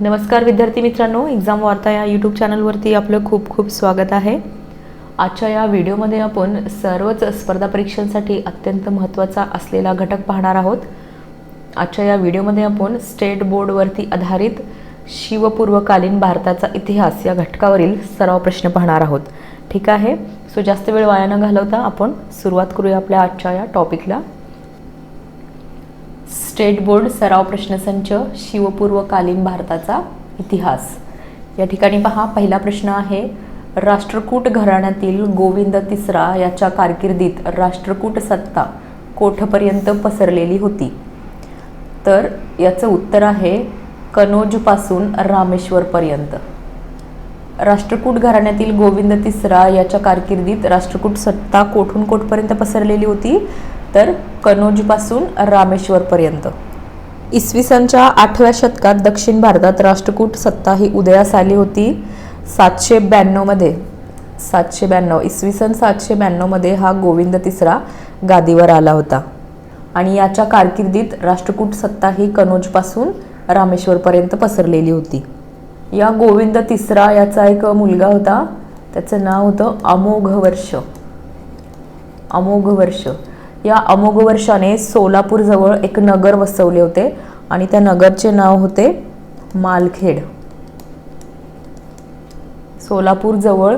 नमस्कार विद्यार्थी मित्रांनो एक्झाम वार्ता या यूट्यूब चॅनलवरती आपलं खूप खूप स्वागत आहे. आजच्या या व्हिडिओमध्ये आपण सर्वच स्पर्धा परीक्षांसाठी अत्यंत महत्त्वाचा असलेला घटक पाहणार आहोत. आजच्या या व्हिडिओमध्ये आपण स्टेट बोर्डवरती आधारित शिवपूर्वकालीन भारताचा इतिहास या घटकावरील सराव प्रश्न पाहणार आहोत. ठीक आहे? सो जास्त वेळ वाया न घालवता आपण सुरुवात करूया आपल्या आजच्या या टॉपिकला स्टेट बोर्ड सराव प्रश्नसंच शिवपूर्वकालीन भारताचा इतिहास. या ठिकाणी पहा पहिला प्रश्न आहे राष्ट्रकूट घराण्यातील गोविंद तिसरा याच्या कारकिर्दीत राष्ट्रकूट सत्ता कोठपर्यंत पसरलेली होती? तर याचं उत्तर आहे कनोजपासून रामेश्वरपर्यंत. राष्ट्रकूट घराण्यातील गोविंद तिसरा याच्या कारकिर्दीत राष्ट्रकूट सत्ता कोठून कोठपर्यंत पसरलेली होती? तर कनोजपासून रामेश्वरपर्यंत. इसवी सनच्या आठव्या शतकात दक्षिण भारतात राष्ट्रकूट सत्ता ही उदयास आली होती. सातशे ब्याण्णवमध्ये सातशे ब्याण्णव इसवी सन सातशे ब्याण्णवमध्ये हा गोविंद तिसरा गादीवर आला होता. आणि याच्या कारकिर्दीत राष्ट्रकूट सत्ता ही कनोजपासून रामेश्वरपर्यंत पसरलेली होती. या गोविंद तिसरा याचा एक मुलगा होता. त्याचं नाव होतं अमोघ वर्ष अमोघ वर्ष या अमोघ वर्षाने सोलापूरजवळ एक नगर वसवले होते आणि त्या नगरचे नाव होते मालखेड. सोलापूरजवळ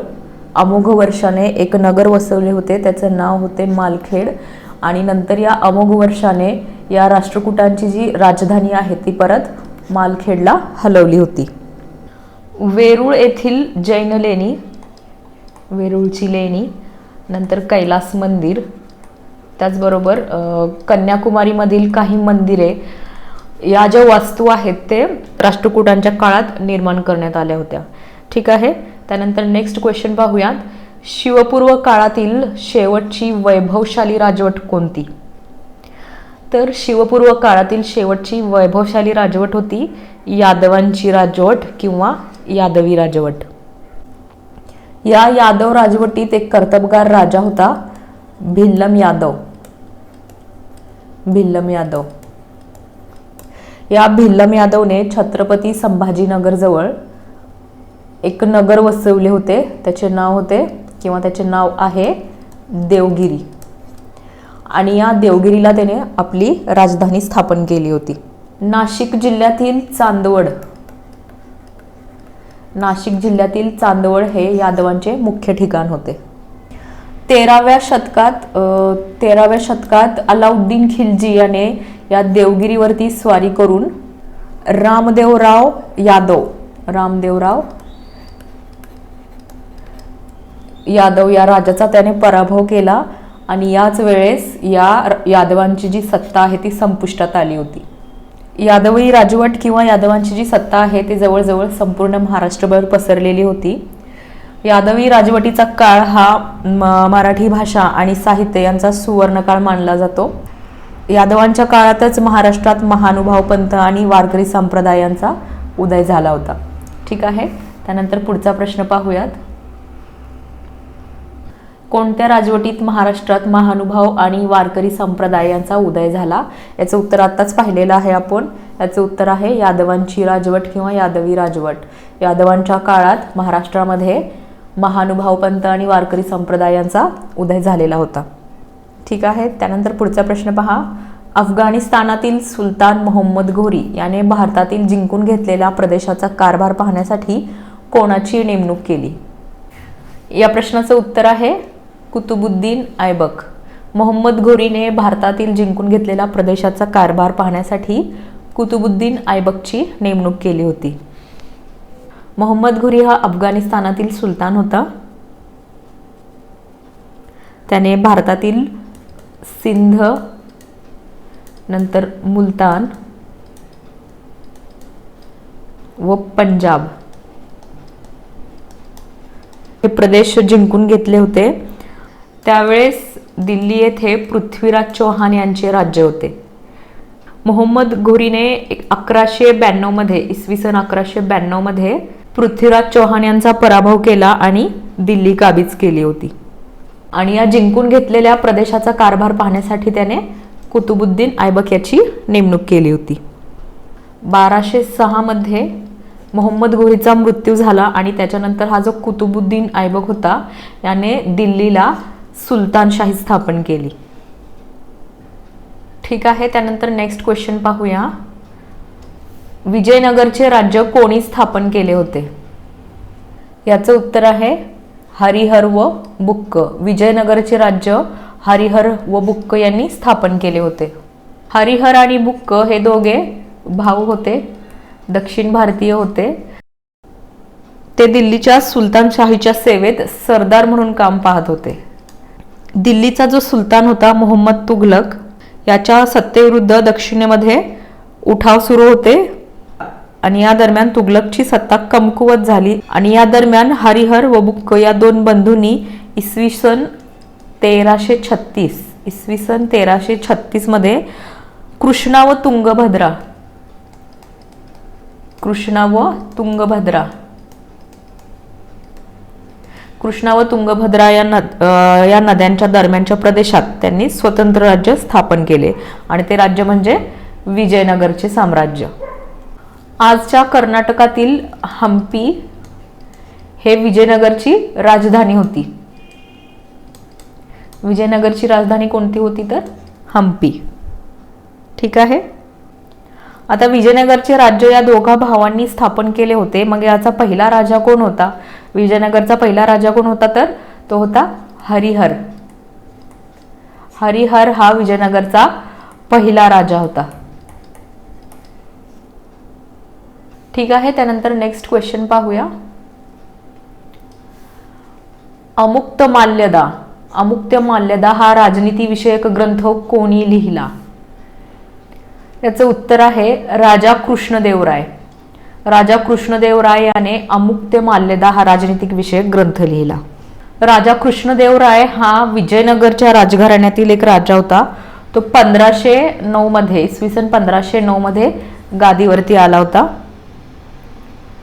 अमोघ वर्षाने एक नगर वसवले होते त्याचं नाव होते मालखेड आणि नंतर या अमोघ वर्षाने या राष्ट्रकूटांची जी राजधानी आहे ती परत मालखेडला हलवली होती. वेरूळ येथील जैन लेणी वेरूळची लेणी नंतर कैलास मंदिर त्याचबरोबर कन्याकुमारीमधील काही मंदिरे या ज्या वास्तू आहेत ते राष्ट्रकूटांच्या काळात निर्माण करण्यात आल्या होत्या. ठीक आहे? त्यानंतर नेक्स्ट क्वेश्चन पाहूयात. शिवपूर्व काळातील शेवटची वैभवशाली राजवट कोणती? तर शिवपूर्व काळातील शेवटची वैभवशाली राजवट होती यादवांची राजवट किंवा यादवी राजवट. या यादव राजवटीत एक कर्तबगार राजा होता भिल्लम यादव. भिल्लम यादव. या भिल्लम यादवने छत्रपती संभाजीनगरजवळ एक नगर वसवले होते. त्याचे नाव होते किंवा त्याचे नाव आहे देवगिरी. आणि या देवगिरीला त्याने आपली राजधानी स्थापन केली होती. नाशिक जिल्ह्यातील चांदवड. नाशिक जिल्ह्यातील चांदवड हे यादवांचे मुख्य ठिकाण होते. तेराव्या शतकात तेराव्या शतकात अलाउद्दीन खिलजी याने या देवगिरीवरती स्वारी करून रामदेवराव यादव रामदेवराव यादव या राजाचा त्याने पराभव केला आणि याच वेळेस या यादवांची जी सत्ता आहे ती संपुष्टात आली होती. यादवी राजवट किंवा यादवांची जी सत्ता आहे ती जवळजवळ संपूर्ण महाराष्ट्रभर पसरलेली होती. यादवी राजवटीचा काळ हा मराठी भाषा आणि साहित्य यांचा सुवर्णकाळ मानला जातो. यादवांच्या काळातच महाराष्ट्रात महानुभाव पंथ आणि वारकरी संप्रदायांचा उदय झाला होता. ठीक आहे त्यानंतर पुढचा प्रश्न पाहूयात. कोणत्या राजवटीत महाराष्ट्रात महानुभाव आणि वारकरी संप्रदायांचा उदय झाला? याचं उत्तर आत्ताच पाहिलेलं आहे आपण. याचं उत्तर आहे यादवांची राजवट किंवा यादवी राजवट. यादवांच्या काळात महाराष्ट्रामध्ये महानुभाव पंत आणि वारकरी संप्रदायांचा उदय झालेला होता. ठीक आहे त्यानंतर पुढचा प्रश्न पहा. अफगाणिस्तानातील सुलतान मोहम्मद घोरी याने भारतातील जिंकून घेतलेल्या प्रदेशाचा कारभार पाहण्यासाठी कोणाची नेमणूक केली? या प्रश्नाचं उत्तर आहे कुतुबुद्दीन ऐबक. मोहम्मद घोरीने भारतातील जिंकून घेतलेला प्रदेशाचा कारभार पाहण्यासाठी कुतुबुद्दीन ऐबकची नेमणूक केली होती. मोहम्मद घुरी हा अफगाणिस्तानातील सुलतान होता. त्याने भारतातील सिंध नंतर मुलतान व पंजाब हे प्रदेश जिंकून घेतले होते. त्यावेळेस दिल्ली येथे पृथ्वीराज चौहान यांचे राज्य होते. मोहम्मद घोरीने अकराशे ब्याण्णवमध्ये इसवी सन अकराशे ब्याण्णवमध्ये पृथ्वीराज चौहान यांचा पराभव केला आणि दिल्ली काबीज केली होती. आणि या जिंकून घेतलेल्या प्रदेशाचा कारभार पाहण्यासाठी त्याने कुतुबुद्दीन ऐबक याची नेमणूक केली होती. बाराशे सहामध्ये मोहम्मद घोरीचा मृत्यू झाला आणि त्याच्यानंतर हा जो कुतुबुद्दीन ऐबक होता याने दिल्लीला सुलतानशाही स्थापन केली. ठीक आहे त्यानंतर नेक्स्ट क्वेश्चन पाहूया. विजयनगरचे राज्य कोणी स्थापन केले होते? याचं उत्तर आहे हरिहर व बुक्क. विजयनगरचे राज्य हरिहर व बुक्क यांनी स्थापन केले होते. हरिहर आणि बुक्क हे दोघे भाऊ होते दक्षिण भारतीय होते. ते दिल्लीच्या सुलतानशाहीच्या सेवेत सरदार म्हणून काम पाहत होते. दिल्लीचा जो सुलतान होता मोहम्मद तुघलक याच्या सत्तेविरुद्ध दक्षिणेमध्ये उठाव सुरू होते. आणि या दरम्यान तुघलकची सत्ता कमकुवत झाली आणि या दरम्यान हरिहर व बुक्क या दोन बंधूंनी इसवी सन तेराशे छत्तीस इसवी सन तेराशे छत्तीसमध्ये कृष्णा व तुंगभद्रा कृष्णा व तुंगभद्रा कृष्णा व तुंगभद्रा या नद या नद्यांच्या दरम्यानच्या प्रदेशात त्यांनी स्वतंत्र राज्य स्थापन केले. आणि ते राज्य म्हणजे विजयनगरचे साम्राज्य. आजच्या कर्नाटकातील हम्पी हे विजयनगरची राजधानी होती. विजयनगरची राजधानी कोणती होती तर? हम्पी. ठीक आहे? आता विजयनगरचे राज्य या दोघा भावांनी स्थापन केले होते. मग याचा पहिला राजा कोण होता? विजयनगरचा पहिला राजा कोण होता तर? तो होता हरिहर. हरिहर हा विजयनगरचा पहिला राजा होता. ठीक आहे त्यानंतर नेक्स्ट क्वेश्चन पाहूया. अमुक्त माल्यदा अमुक्त माल्यदा हा राजनीती विषयक ग्रंथ कोणी लिहिला? याचं उत्तर आहे राजा कृष्णदेवराय. राजा कृष्णदेवराय याने अमुक्त माल्यदा हा राजनीतिक विषयक ग्रंथ लिहिला. राजा कृष्णदेवराय हा विजयनगरच्या राजघराण्यातील एक राजा होता. तो पंधराशे नऊ मध्ये इसवी सन पंधराशे नऊ मध्ये गादीवरती आला होता.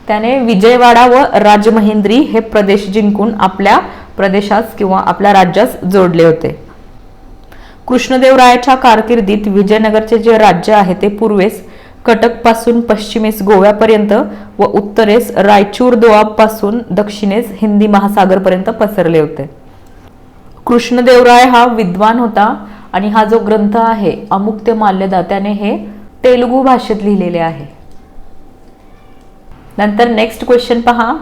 त्याने विजयवाडा व राजमहेंद्री हे प्रदेश जिंकून आपल्या प्रदेशास किंवा आपल्या राज्यास जोडले होते. कृष्णदेवरायाच्या कारकिर्दीत विजयनगरचे जे राज्य आहे ते पूर्वेस कटकपासून पश्चिमेस गोव्यापर्यंत व उत्तरेस रायचूर दोआबपासून दक्षिणेस हिंदी महासागरपर्यंत पसरले होते. कृष्णदेवराय हा विद्वान होता आणि हा जो ग्रंथ आहे अमुक्त माल्यदा त्याने हे तेलुगू भाषेत लिहिलेले आहे. नंतर नेक्स्ट क्वेश्चन पहा.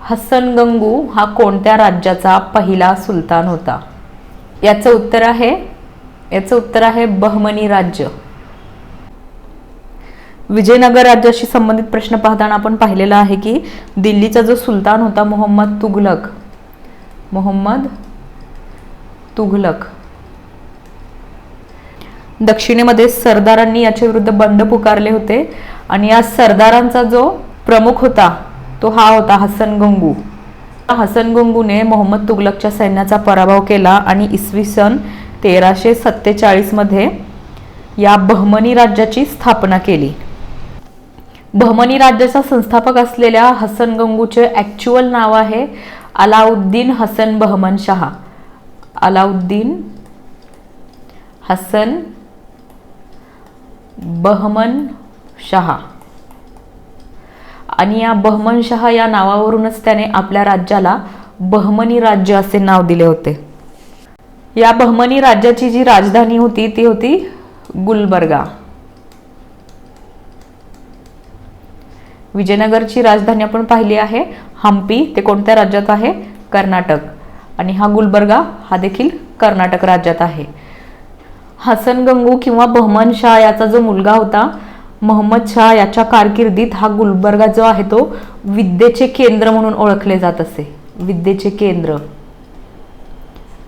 हसन गंगू हा कोणत्या राज्याचा पहिला सुलतान होता? याचं उत्तर आहे याचं उत्तर आहे बहमनी राज्य. विजयनगर राज्याशी संबंधित प्रश्न पाहताना आपण पाहिलेला आहे की दिल्लीचा जो सुलतान होता मोहम्मद तुघलक. मोहम्मद तुघलक. दक्षिणेमध्ये सरदारांनी याच्या विरुद्ध बंड पुकारले होते. आणि या सरदारांचा जो प्रमुख होता. तो हा होता हसन गंगू. हसन गंगूने मोहम्मद तुगलकच्या सैन्याचा पराभव केला आणि इसवी सन तेराशे सत्तेचाळीसमध्ये या बहमनी राज्याची स्थापना केली. बहमनी राज्याचा संस्थापक असलेल्या हसन गंगूचे ॲक्च्युअल नाव आहे अलाउद्दीन हसन बहमन शहा. अलाउद्दीन हसन बहमन शहा. आणि या बहमनशाह या नावावरूनच त्याने आपल्या राज्याला बहमनी राज्य असे नाव दिले होते. या बहमनी राज्याची जी राजधानी होती ती होती गुलबर्गा. विजयनगरची राजधानी आपण पाहिली आहे. हम्पी ते कोणत्या राज्यात आहे? कर्नाटक. आणि हा गुलबर्गा हा देखील कर्नाटक राज्यात आहे. हसन गंगू किंवा बहमन शाह याचा जो मुलगा होता मोहम्मद शाह याच्या कारकिर्दीत हा गुलबर्गा जो आहे तो विद्येचे केंद्र म्हणून ओळखले जात असे. विद्येचे केंद्र.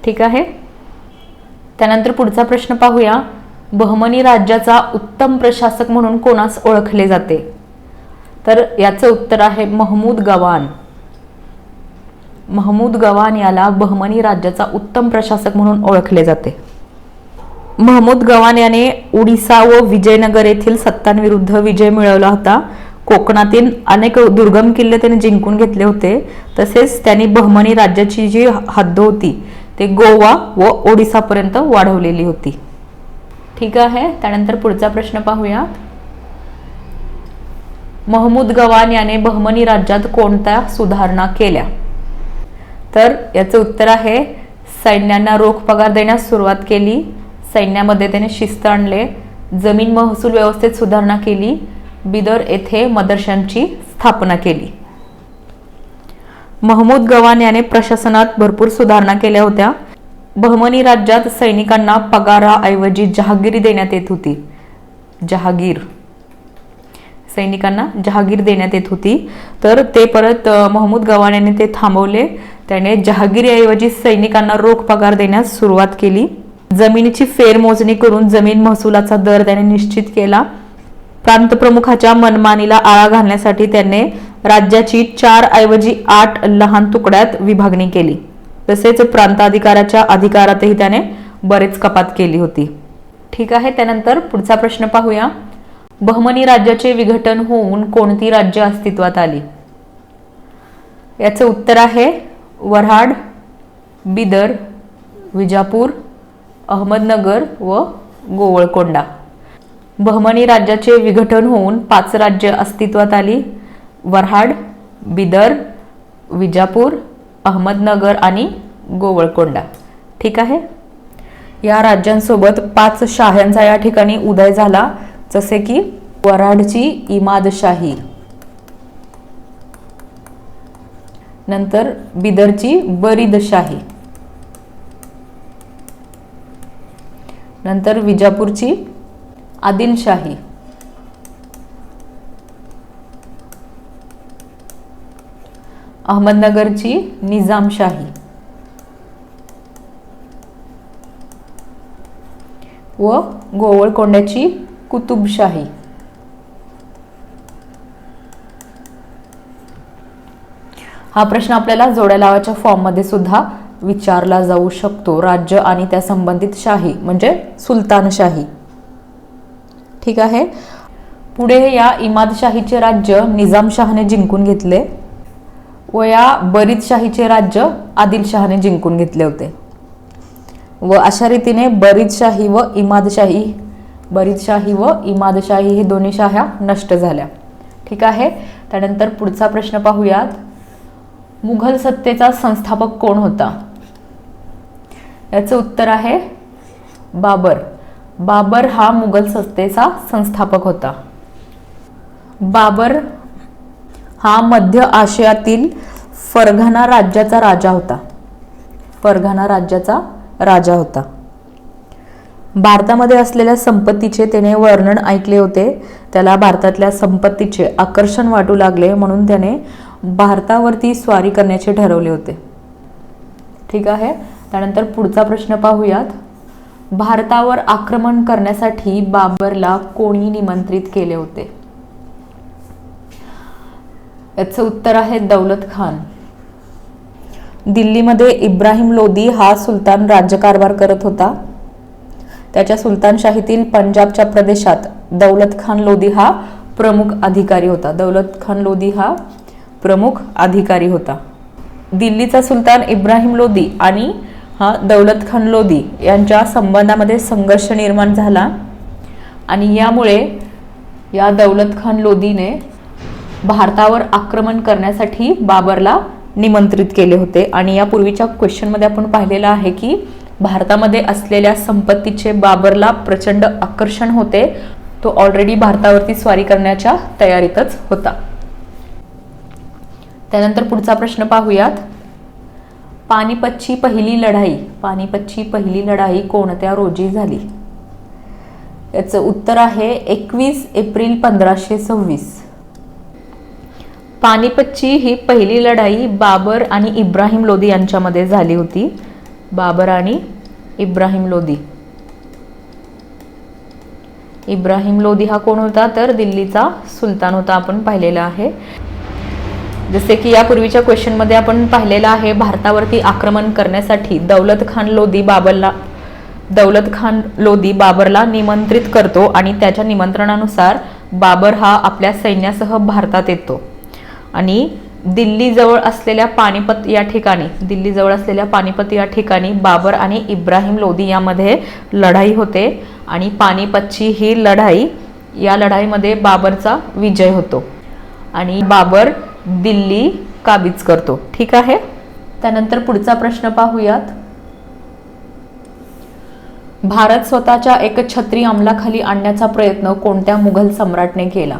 ठीक आहे? त्यानंतर पुढचा प्रश्न पाहूया. बहमनी राज्याचा उत्तम प्रशासक म्हणून कोणास ओळखले जाते? तर याचं उत्तर आहे महमूद गवान. महमूद गवान याला बहमनी राज्याचा उत्तम प्रशासक म्हणून ओळखले जाते. महमूद गवान याने उडिसा व विजयनगर येथील सत्तांविरुद्ध विजय मिळवला होता. कोकणातील अनेक दुर्गम किल्ले त्याने जिंकून घेतले होते. तसेच त्यांनी बहमनी राज्याची जी हद्द होती ते गोवा व ओडिसापर्यंत वाढवलेली होती. ठीक आहे त्यानंतर पुढचा प्रश्न पाहूया महमूद गवान याने बहमनी राज्यात कोणत्या सुधारणा केल्या? तर याचं उत्तर आहे सैन्यांना रोख पगार देण्यास सुरुवात केली. सैन्यामध्ये त्याने शिस्त आणले. जमीन महसूल व्यवस्थेत सुधारणा केली. बिदर येथे मदरशांची स्थापना केली. महमूद गवान याने प्रशासनात भरपूर सुधारणा केल्या होत्या. बहमनी राज्यात सैनिकांना पगाराऐवजी जहागिरी देण्यात येत होती. जहागीर. सैनिकांना जहागीर देण्यात येत होती. तर ते परत महमूद गवान यांनी ते थांबवले. त्याने जहागिरीऐवजी सैनिकांना रोख पगार देण्यास सुरुवात केली. जमिनीची फेरमोजणी करून जमीन महसुलाचा दर त्याने निश्चित केला. प्रांतप्रमुखाच्या मनमानीला आळा घालण्यासाठी त्याने राज्याची चार ऐवजी आठ लहान तुकड्यात विभागणी केली. तसेच प्रांताधिकाराच्या अधिकारातही त्याने बरेच कपात केली होती. ठीक आहे त्यानंतर पुढचा प्रश्न पाहूया. बहमनी राज्याचे विघटन होऊन कोणती राज्य अस्तित्वात आली? याचं उत्तर आहे वऱ्हाड बिदर विजापूर अहमदनगर व गोवळकोंडा. बहमनी राज्याचे विघटन होऊन पाच राज्य अस्तित्वात आली. वऱ्हाड बिदर विजापूर अहमदनगर आणि गोवळकोंडा. ठीक आहे? या राज्यांसोबत पाच शाह्यांचा या ठिकाणी उदय झाला जसे की वऱ्हाडची इमादशाही. नंतर बिदरची बरीदशाही नंतर विजापूरची आदिलशाही. अहमदनगरची निजामशाही. व गोवळकोंड्याची कुतुबशाही. हा प्रश्न आपल्याला जोड्या लावाच्या फॉर्ममध्ये सुद्धा विचारला जाऊ शकतो राज्य आणि त्या संबंधित शाही म्हणजे सुलतानशाही ठीक आहे? पुढे या इमादशाहीचे राज्य निजामशहाने जिंकून घेतले. व या बरीदशाहीचे राज्य आदिलशहाने जिंकून घेतले होते. व अशा रीतीने बरीदशाही व इमादशाही बरीदशाही व इमादशाही हे दोन्ही शाह्या नष्ट झाल्या. ठीक आहे? त्यानंतर पुढचा प्रश्न पाहूयात. मुघल सत्तेचा संस्थापक कोण होता? याचं उत्तर आहे बाबर. बाबर हा मुघल सत्तेचा संस्थापक होता. बाबर हा मध्य आशियातील फरघाना राज्याचा राजा होता. फरघाना राज्याचा राजा होता. भारतामध्ये असलेल्या संपत्तीचे त्याने वर्णन ऐकले होते. त्याला भारतातल्या संपत्तीचे आकर्षण वाटू लागले म्हणून त्याने भारतावरती स्वारी करण्याचे ठरवले होते. ठीक आहे? त्यानंतर पुढचा प्रश्न पाहूयात. भारतावर आक्रमण करण्यासाठी बाबरला कोणी निमंत्रित केले होते? याचं उत्तर आहे दौलत खान. दिल्लीमध्ये इब्राहिम लोदी हा सुलतान राज्यकारभार करत होता. त्याच्या सुलतानशाहीतील पंजाबच्या प्रदेशात दौलत खान लोदी हा प्रमुख अधिकारी होता. दौलत खान लोदी हा प्रमुख अधिकारी होता. दिल्लीचा सुलतान इब्राहिम लोदी आणि हा दौलत खान लोदी यांच्या संबंधामध्ये संघर्ष निर्माण झाला. आणि यामुळे या दौलत खान लोदीने भारतावर आक्रमण करण्यासाठी बाबरला निमंत्रित केले होते. आणि यापूर्वीच्या क्वेश्चनमध्ये आपण पाहिलेलं आहे की भारतामध्ये असलेल्या संपत्तीचे बाबरला प्रचंड आकर्षण होते. तो ऑलरेडी भारतावरती स्वारी करण्याच्या तयारीतच होता. त्यानंतर पुढचा प्रश्न पाहूयात. पानिपतची पहिली लढाई पानिपतची पहिली लढाई कोणत्या रोजी झाली? याचं उत्तर आहे एकवीस एप्रिल पंधराशे सव्वीस. पानिपतची ही पहिली लढाई बाबर आणि इब्राहिम लोदी यांच्यामध्ये झाली होती. बाबर आणि इब्राहिम लोदी. इब्राहिम लोदी हा कोण होता? तर दिल्लीचा सुलतान होता. आपण पाहिलेला आहे. जसे की यापूर्वीच्या क्वेश्चनमध्ये आपण पाहिलेलं आहे भारतावरती आक्रमण करण्यासाठी दौलत खान लोदी बाबरला दौलत खान लोदी बाबरला निमंत्रित करतो आणि त्याच्या निमंत्रणानुसार बाबर हा आपल्या सैन्यासह भारतात येतो. आणि दिल्लीजवळ असलेल्या पानिपत या ठिकाणी दिल्लीजवळ असलेल्या पानिपत या ठिकाणी बाबर आणि इब्राहिम लोदी यामध्ये लढाई होते आणि पानिपतची ही लढाई या लढाईमध्ये बाबरचा विजय होतो. आणि बाबर दिल्ली काबीज करतो. ठीक आहे? त्यानंतर पुढचा प्रश्न पाहूयात. भारत स्वतःच्या एकछत्री अंमलाखाली आणण्याचा प्रयत्न कोणत्या मुघल सम्राटने केला?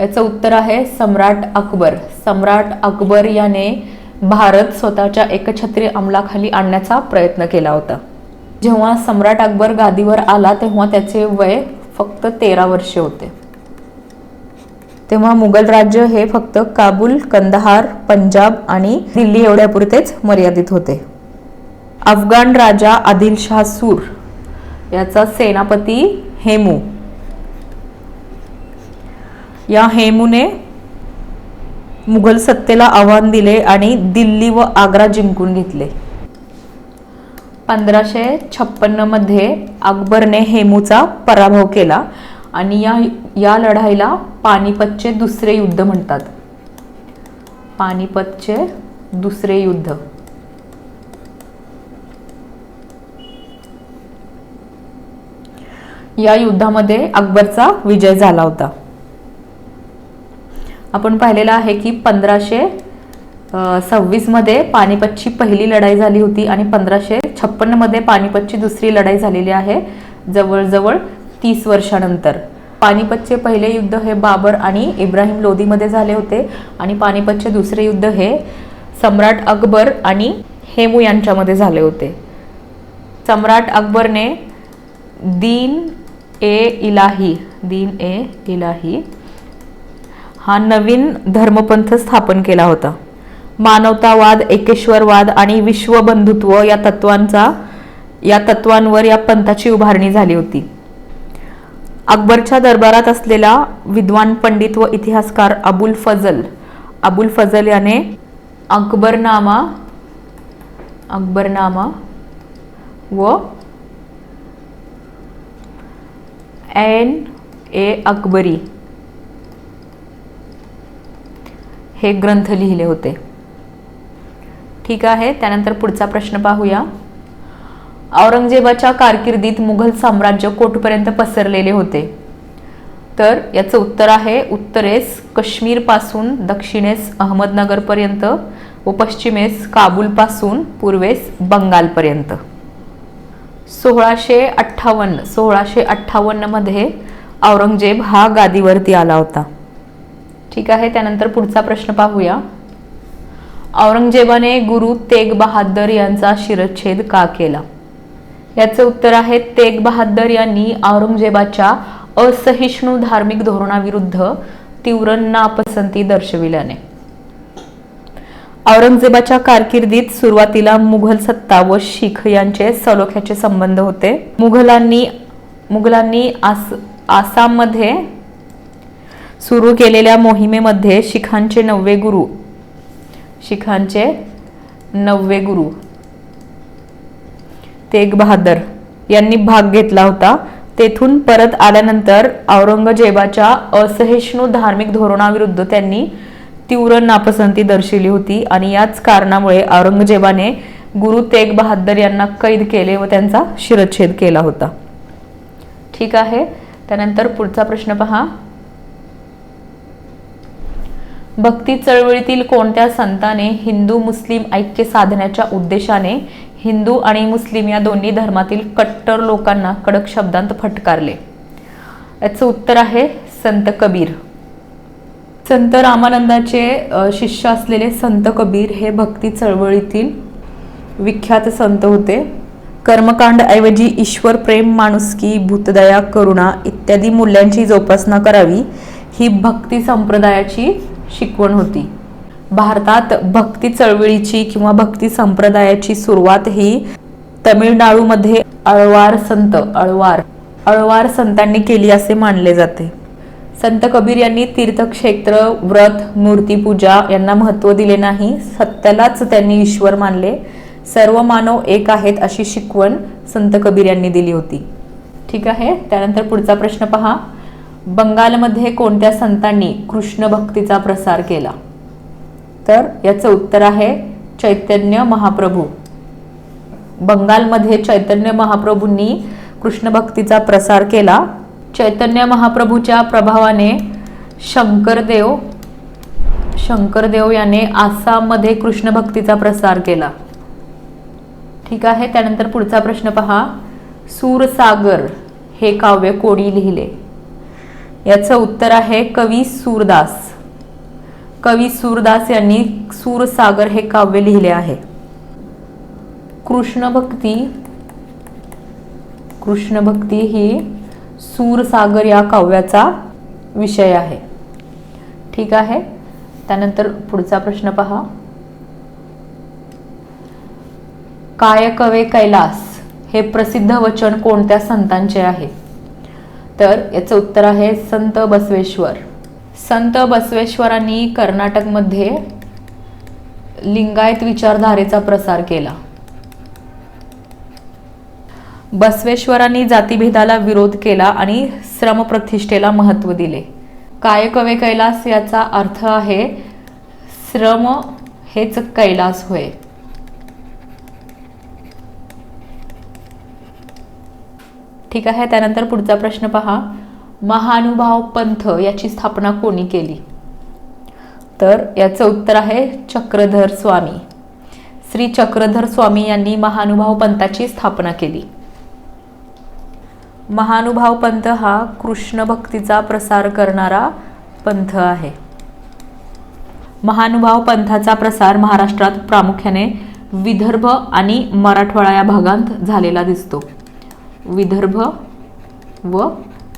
याचं उत्तर आहे सम्राट अकबर. सम्राट अकबर याने भारत स्वतःच्या एकछत्री अंमलाखाली आणण्याचा प्रयत्न केला होता. जेव्हा सम्राट अकबर गादीवर आला तेव्हा त्याचे वय फक्त तेरा वर्षे होते. तेव्हा मुघल राज्य हे फक्त काबूल कंदहार पंजाब आणि दिल्ली एवढ्यापुरतेच मर्यादित होते. अफगाण राजा आदिलशाह सूर याचा सेनापती हेमू. या हेमूने मुघल सत्तेला आव्हान दिले आणि दिल्ली व आग्रा जिंकून घेतले. पंधराशे छप्पन्नमध्ये अकबरने हेमूचा पराभव केला. आणि या या लढाईला पानिपतचे दुसरे युद्ध म्हणतात. पानिपतचे दुसरे युद्ध. या युद्धामध्ये अकबरचा विजय झाला होता. आपण पाहिलेलं आहे की पंधराशे सव्वीसमध्ये पानिपतची पहिली लढाई झाली होती आणि पंधराशे छप्पन्नमध्ये पानिपतची दुसरी लढाई झालेली आहे. जवळजवळ तीस वर्षानंतर. पानिपतचे पहिले युद्ध हे बाबर आणि इब्राहिम लोधीमध्ये झाले होते आणि पानिपतचे दुसरे युद्ध हे सम्राट अकबर आणि हेमू यांच्यामध्ये झाले होते. सम्राट अकबरने दीन ए इलाही दीन ए इलाही हा नवीन धर्मपंथ स्थापन केला होता. मानवतावाद एकेश्वरवाद आणि विश्वबंधुत्व या तत्वांचा या तत्वांवर या पंथाची उभारणी झाली होती. अकबरच्या दरबारात असलेला विद्वान पंडित व इतिहासकार अबुल फजल. अबुल फजल याने अकबरनामा अकबरनामा व एन ए अकबरी हे ग्रंथ लिहिले होते. ठीक आहे त्यानंतर पुढचा प्रश्न पाहूया. औरंगजेबाच्या कारकिर्दीत मुघल साम्राज्य कोठपर्यंत पसरलेले होते. तर याचं उत्तर आहे उत्तरेस काश्मीरपासून दक्षिणेस अहमदनगरपर्यंत व पश्चिमेस काबूलपासून पूर्वेस बंगालपर्यंत. सोळाशे अठ्ठावन्न सोळाशे अठ्ठावन्नमध्ये औरंगजेब हा गादीवरती आला होता. ठीक आहे त्यानंतर पुढचा प्रश्न पाहूया. औरंगजेबाने गुरु तेग बहादर यांचा शिरच्छेद का केला? याचं उत्तर आहे तेग बहादर यांनी औरंगजेबाच्या असहिष्णू धार्मिक धोरणाविरुद्ध तीव्र नापसंती दर्शविल्याने. औरंगजेबाच्या कारकिर्दीत सुरुवातीला मुघल सत्ता व शीख यांचे सलोख्याचे संबंध होते. मुघलांनी मुघलांनी आस आसाममध्ये सुरू केलेल्या मोहिमेमध्ये शिखांचे नववे गुरु शिखांचे नववे गुरु तेग बहादर यांनी भाग घेतला होता. तेथून परत आल्यानंतर औरंगजेबाच्या असहिष्णू धार्मिक धोरणाविरुद्ध त्यांनी तीव्र नापसंती दर्शवली होती आणि याच कारणामुळे औरंगजेबाने गुरु तेग बहादर यांना कैद केले व त्यांचा शिरच्छेद केला होता. ठीक आहे. त्यानंतर पुढचा प्रश्न पहा. भक्ती चळवळीतील कोणत्या संताने हिंदू मुस्लिम ऐक्य साधण्याच्या उद्देशाने हिंदू आणि मुस्लिम या दोन्ही धर्मातील कट्टर लोकांना कडक शब्दांत फटकारले. याचं उत्तर आहे संत कबीर. संत रामानंदाचे शिष्य असलेले संत कबीर हे भक्ती चळवळीतील विख्यात संत होते. कर्मकांडऐवजी ईश्वर प्रेम माणुसकी भूतदया करुणा इत्यादी मूल्यांची जोपासना करावी ही भक्ती संप्रदायाची शिकवण होती. भारतात भक्ती चळवळीची किंवा भक्ती संप्रदायाची सुरुवात ही तमिळनाडूमध्ये अळवार संत अळवार अळवार संतांनी केली असे मानले जाते. संत कबीर यांनी तीर्थक्षेत्र व्रत मूर्तीपूजा यांना महत्त्व दिले नाही सत्यालाच त्यांनी ईश्वर मानले. सर्व मानव एक आहेत अशी शिकवण संत कबीर यांनी दिली होती. ठीक आहे त्यानंतर पुढचा प्रश्न पहा. बंगालमध्ये कोणत्या संतांनी कृष्ण भक्तीचा प्रसार केला? तर याचं उत्तर आहे चैतन्य महाप्रभू. बंगालमध्ये चैतन्य महाप्रभूंनी कृष्ण भक्तीचा प्रसार केला. चैतन्य महाप्रभूच्या प्रभावाने शंकरदेव शंकरदेव याने आसाममध्ये कृष्ण भक्तीचा प्रसार केला. ठीक आहे त्यानंतर पुढचा प्रश्न पहा. सूरसागर हे काव्य कोणी लिहिले? याचं उत्तर आहे कवी सूरदास. कवी सूरदास यांनी सूरसागर हे काव्य लिहिले आहे. कृष्ण भक्ती कृष्ण भक्ती ही सूरसागर या काव्याचा विषय आहे. ठीक आहे? त्यानंतर पुढचा प्रश्न पहा. काय कवे कैलास? हे प्रसिद्ध वचन कोणत्या संतांचे आहे? तर याचं उत्तर आहे संत बसवेश्वर. संत बसवेश्वरांनी कर्नाटकमध्ये लिंगायत विचारधारेचा प्रसार केला. बसवेश्वरांनी जातीभेदाला विरोध केला आणि श्रमप्रतिष्ठेला महत्त्व दिले. काय कवे कैलास याचा अर्थ आहे श्रम हेच कैलास होय. ठीक आहे त्यानंतर पुढचा प्रश्न पहा. महानुभाव पंथ याची स्थापना कोणी केली? तर याचं उत्तर आहे चक्रधर स्वामी. श्री चक्रधर स्वामी यांनी महानुभाव पंथाची स्थापना केली. महानुभाव पंथ हा कृष्ण भक्तीचा प्रसार करणारा पंथ आहे. महानुभाव पंथाचा प्रसार महाराष्ट्रात प्रामुख्याने विदर्भ आणि मराठवाडा या भागांत झालेला दिसतो. विदर्भ व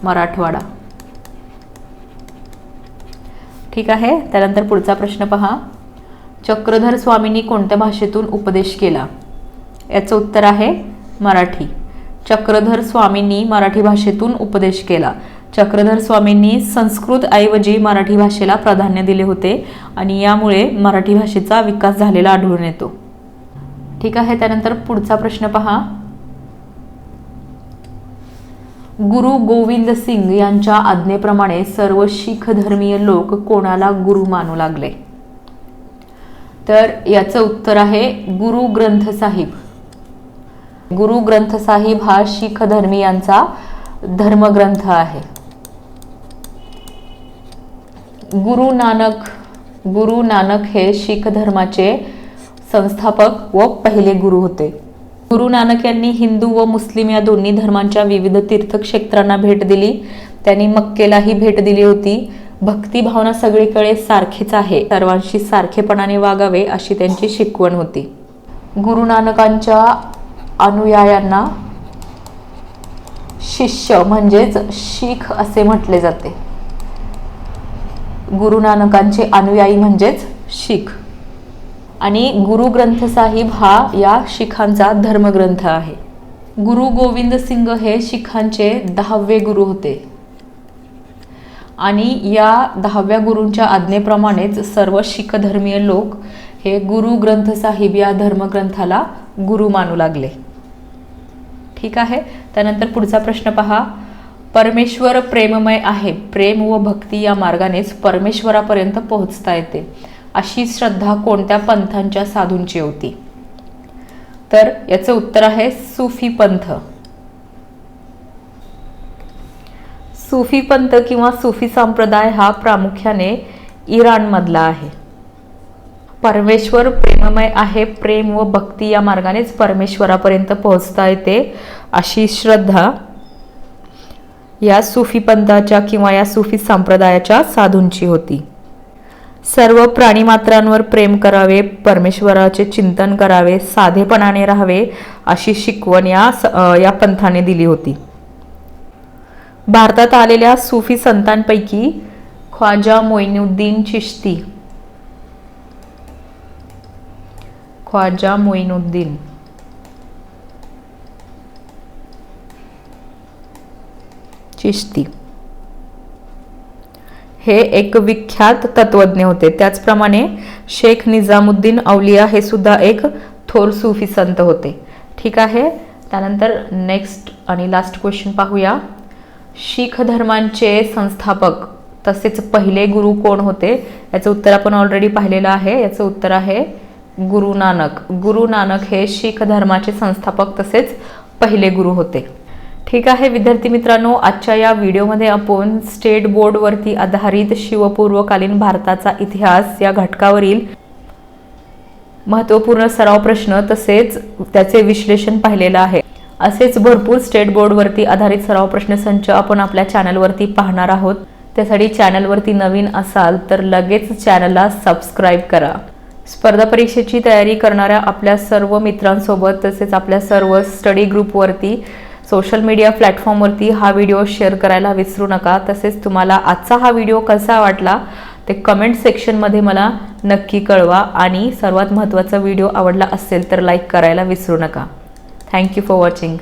मराठवाडा. ठीक आहे त्यानंतर पुढचा प्रश्न पहा. चक्रधर स्वामींनी कोणत्या भाषेतून उपदेश केला? याचं उत्तर आहे मराठी. चक्रधर स्वामींनी मराठी भाषेतून उपदेश केला. चक्रधर स्वामींनी संस्कृत ऐवजी मराठी भाषेला प्राधान्य दिले होते आणि यामुळे मराठी भाषेचा विकास झालेला आढळून येतो. ठीक आहे त्यानंतर पुढचा प्रश्न पहा. गुरु गोविंद सिंग यांच्या आज्ञेप्रमाणे सर्व शीख धर्मीय लोक कोणाला गुरु मानू लागले? तर याचं उत्तर आहे गुरु ग्रंथ साहिब. गुरु ग्रंथ साहिब हा शीख धर्मीयांचा धर्मग्रंथ आहे. गुरु नानक गुरु नानक हे शीख धर्माचे संस्थापक व पहिले गुरु होते. गुरु नानक यांनी हिंदू व मुस्लिम या दोन्ही धर्मांच्या विविध तीर्थक्षेत्रांना भेट दिली. त्यांनी मक्केलाही भेट दिली होती. भक्ती भावना सगळीकडे सारखीच आहे. सर्वांशी सारखेपणाने वागावे अशी त्यांची शिकवण होती. गुरु नानकांच्या अनुयायांना शिष्य म्हणजेच शीख असे म्हटले जाते. गुरु नानकांचे अनुयायी म्हणजेच शीख. आणि गुरु ग्रंथ साहिब हा या शिखांचा धर्मग्रंथ आहे. गुरु गोविंद सिंग हे शिखांचे दहावे गुरु होते. आणि या दहाव्या गुरूंच्या आज्ञेप्रमाणेच सर्व शीख धर्मीय लोक हे गुरु ग्रंथ साहिब या धर्मग्रंथाला गुरु मानू लागले. ठीक आहे? त्यानंतर पुढचा प्रश्न पहा. परमेश्वर प्रेममय आहे. प्रेम व भक्ती या मार्गानेच परमेश्वरापर्यंत पोहोचता येते. अशी श्रद्धा कोणत्या पंथांच्या साधूंची होती? तर याचं उत्तर आहे सुफी पंथ. सुफी पंथ किंवा सुफी संप्रदाय हा प्रामुख्याने इराणमधला आहे. परमेश्वर प्रेममय आहे प्रेम व भक्ती या मार्गानेच परमेश्वरापर्यंत पोहोचता येते अशी श्रद्धा या सुफी पंथाच्या किंवा या सुफी संप्रदायाच्या साधूंची होती. सर्व प्राणीमात्रांवर प्रेम करावे परमेश्वराचे चिंतन करावे साधेपणाने राहावे अशी शिकवण या या पंथाने दिली होती. भारतात आलेल्या सुफी संतांपैकी ख्वाजा मोइनुद्दीन चिश्ती. ख्वाजा मोइनुद्दीन. चिश्ती. हे एक विख्यात तत्वज्ञ होते. त्याचप्रमाणे शेख निजामुद्दीन औलिया हे सुद्धा एक थोर सुफी संत होते. ठीक आहे. त्यानंतर नेक्स्ट आणि लास्ट क्वेश्चन पाहूया. शीख धर्मांचे संस्थापक तसेच पहिले गुरु कोण होते? याचं उत्तर आपण ऑलरेडी पाहिलेलं आहे. याचं उत्तर आहे गुरु नानक गुरु नानक हे शीख धर्माचे संस्थापक तसेच पहिले गुरु होते. ठीक आहे विद्यार्थी मित्रांनो आजच्या या व्हिडिओमध्ये आपण स्टेट बोर्डवरती आधारित शिवपूर्वकालीन भारताचा इतिहास या घटकावरील महत्त्वपूर्ण सराव प्रश्न तसेच त्याचे विश्लेषण पाहिलेलं आहे. असेच भरपूर स्टेट बोर्डवरती आधारित सराव प्रश्न संच आपण आपल्या चॅनलवरती पाहणार आहोत. त्यासाठी चॅनलवरती नवीन असाल तर लगेच चॅनलला सबस्क्राईब करा. स्पर्धा परीक्षेची तयारी करणाऱ्या आपल्या सर्व मित्रांसोबत तसेच आपल्या सर्व स्टडी ग्रुपवरती सोशल मीडिया प्लॅटफॉर्मवरती हा व्हिडिओ शेअर करायला विसरू नका. तसेच तुम्हाला आजचा हा व्हिडिओ कसा वाटला ते कमेंट सेक्शनमध्ये मला नक्की कळवा. आणि सर्वात महत्त्वाचा व्हिडिओ आवडला असेल तर लाईक करायला विसरू नका. Thank you for watching